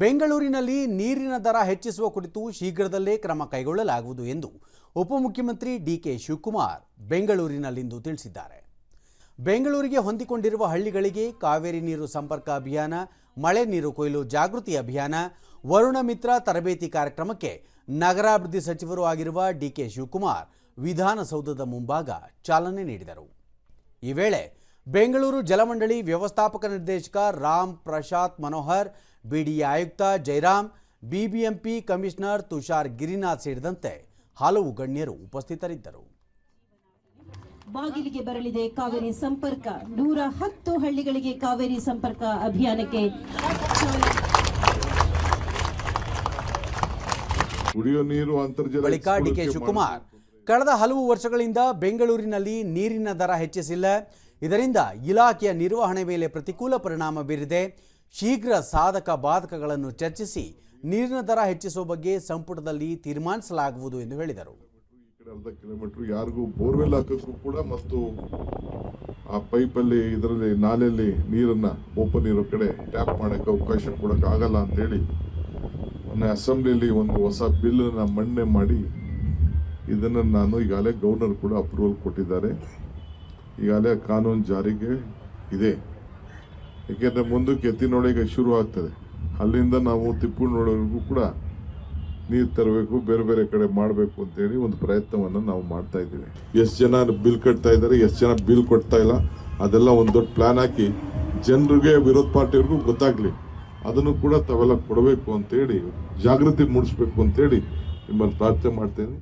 ಬೆಂಗಳೂರಿನಲ್ಲಿ ನೀರಿನ ದರ ಹೆಚ್ಚಿಸುವ ಕುರಿತು ಶೀಘ್ರದಲ್ಲೇ ಕ್ರಮ ಕೈಗೊಳ್ಳಲಾಗುವುದು ಎಂದು ಉಪಮುಖ್ಯಮಂತ್ರಿ ಡಿಕೆ ಶಿವಕುಮಾರ್ ಬೆಂಗಳೂರಿನಲ್ಲಿಂದು ತಿಳಿಸಿದ್ದಾರೆ. ಬೆಂಗಳೂರಿಗೆ ಹೊಂದಿಕೊಂಡಿರುವ ಹಳ್ಳಿಗಳಿಗೆ ಕಾವೇರಿ ನೀರು ಸಂಪರ್ಕ ಅಭಿಯಾನ, ಮಳೆ ನೀರು ಕೊಯ್ಲು ಜಾಗೃತಿ ಅಭಿಯಾನ, ವರುಣ ಮಿತ್ರ ತರಬೇತಿ ಕಾರ್ಯಕ್ರಮಕ್ಕೆ ನಗರಾಭಿವೃದ್ಧಿ ಸಚಿವರು ಆಗಿರುವ ಡಿಕೆ ಶಿವಕುಮಾರ್ ವಿಧಾನಸೌಧದ ಮುಂಭಾಗ ಚಾಲನೆ ನೀಡಿದರು. ಈ ವೇಳೆ ಬೆಂಗಳೂರು ಜಲಮಂಡಳಿ ವ್ಯವಸ್ಥಾಪಕ ನಿರ್ದೇಶಕ ರಾಮ್ ಪ್ರಶಾಂತ್ ಮನೋಹರ್ ಬಿಡಿಎ ಆಯುಕ್ತ ಜೈರಾಮ್ ಬಿಬಿಎಂಪಿ ಕಮಿಷನರ್ ತುಷಾರ್ ಗಿರಿನಾಥ್ ಸೇರಿದಂತೆ ಹಲವು ಗಣ್ಯರು ಉಪಸ್ಥಿತರಿದ್ದರು. ಬಾಗಿಲಿಗೆ ಬರಲಿದೆ ಕಾವೇರಿ ಸಂಪರ್ಕ. ನೂರ ಹತ್ತು ಹಳ್ಳಿಗಳಿಗೆ ಕಾವೇರಿ ಸಂಪರ್ಕ ಅಭಿಯಾನಕ್ಕೆ ನೀರು ಬಳಿಕ ಡಿಕೆ ಶಿವಕುಮಾರ್ ಕಳೆದ ಹಲವು ವರ್ಷಗಳಿಂದ ಬೆಂಗಳೂರಿನಲ್ಲಿ ನೀರಿನ ದರ ಹೆಚ್ಚಿಸಿಲ್ಲ. ಇದರಿಂದ ಇಲಾಖೆಯ ನಿರ್ವಹಣೆ ಮೇಲೆ ಪ್ರತಿಕೂಲ ಪರಿಣಾಮ ಬೀರಿದೆ. ಶೀಘ್ರ ಸಾಧಕ ಬಾಧಕಗಳನ್ನು ಚರ್ಚಿಸಿ ನೀರಿನ ದರ ಹೆಚ್ಚಿಸುವ ಬಗ್ಗೆ ಸಂಪುಟದಲ್ಲಿ ತೀರ್ಮಾನಿಸಲಾಗುವುದು ಎಂದು ಹೇಳಿದರು. ಅರ್ಧ ಕಿಲೋಮೀಟರ್ ಯಾರಿಗೂ ಬೋರ್ವೆಲ್ ಹಾಕಕ್ಕೂ ಕೂಡ ಮತ್ತು ಆ ಪೈಪಲ್ಲಿ ಇದರಲ್ಲಿ ನಾಲೆಯಲ್ಲಿ ನೀರನ್ನು ಓಪನ್ ಇರೋ ಕಡೆ ಟ್ಯಾಪ್ ಮಾಡೋಕ್ಕೆ ಅವಕಾಶ ಕೊಡೋಕೆ ಆಗಲ್ಲ ಅಂತೇಳಿ ಮೊನ್ನೆ ಅಸೆಂಬ್ಲಿಯಲ್ಲಿ ಒಂದು ಹೊಸ ಬಿಲ್ಲನ್ನು ಮಂಡನೆ ಮಾಡಿ ಇದನ್ನು ನಾನು ಈಗಾಗಲೇ ಗವರ್ನರ್ ಕೂಡ ಅಪ್ರೂವಲ್ ಕೊಟ್ಟಿದ್ದಾರೆ. ಈಗಾಗಲೇ ಕಾನೂನು ಜಾರಿಗೆ ಇದೆ. ಏಕೆಂದರೆ ಮುಂದಕ್ಕೆ ಎತ್ತಿನೊಳಗೆ ಶುರು ಆಗ್ತದೆ. ಅಲ್ಲಿಂದ ನಾವು ತಿಪ್ಪುನೊಳವರೆಗೂ ಕೂಡ ನೀರು ತರಬೇಕು, ಬೇರೆ ಬೇರೆ ಕಡೆ ಮಾಡಬೇಕು ಅಂತೇಳಿ ಒಂದು ಪ್ರಯತ್ನವನ್ನು ನಾವು ಮಾಡ್ತಾ ಇದ್ದೀವಿ. ಎಷ್ಟು ಜನ ಬಿಲ್ ಕಟ್ತಾ ಇದ್ದಾರೆ, ಎಷ್ಟು ಜನ ಬಿಲ್ ಕೊಡ್ತಾ ಇಲ್ಲ, ಅದೆಲ್ಲ ಒಂದು ದೊಡ್ಡ ಪ್ಲಾನ್ ಹಾಕಿ ಜನರಿಗೆ, ವಿರೋಧ ಪಾರ್ಟಿಯವ್ರಿಗೂ ಗೊತ್ತಾಗ್ಲಿ. ಅದನ್ನು ಕೂಡ ತಾವೆಲ್ಲ ಕೊಡಬೇಕು ಅಂತೇಳಿ ಜಾಗೃತಿ ಮೂಡಿಸ್ಬೇಕು ಅಂತೇಳಿ ನಿಮ್ಮಲ್ಲಿ ಪ್ರಾರ್ಥನೆ ಮಾಡ್ತೇನೆ.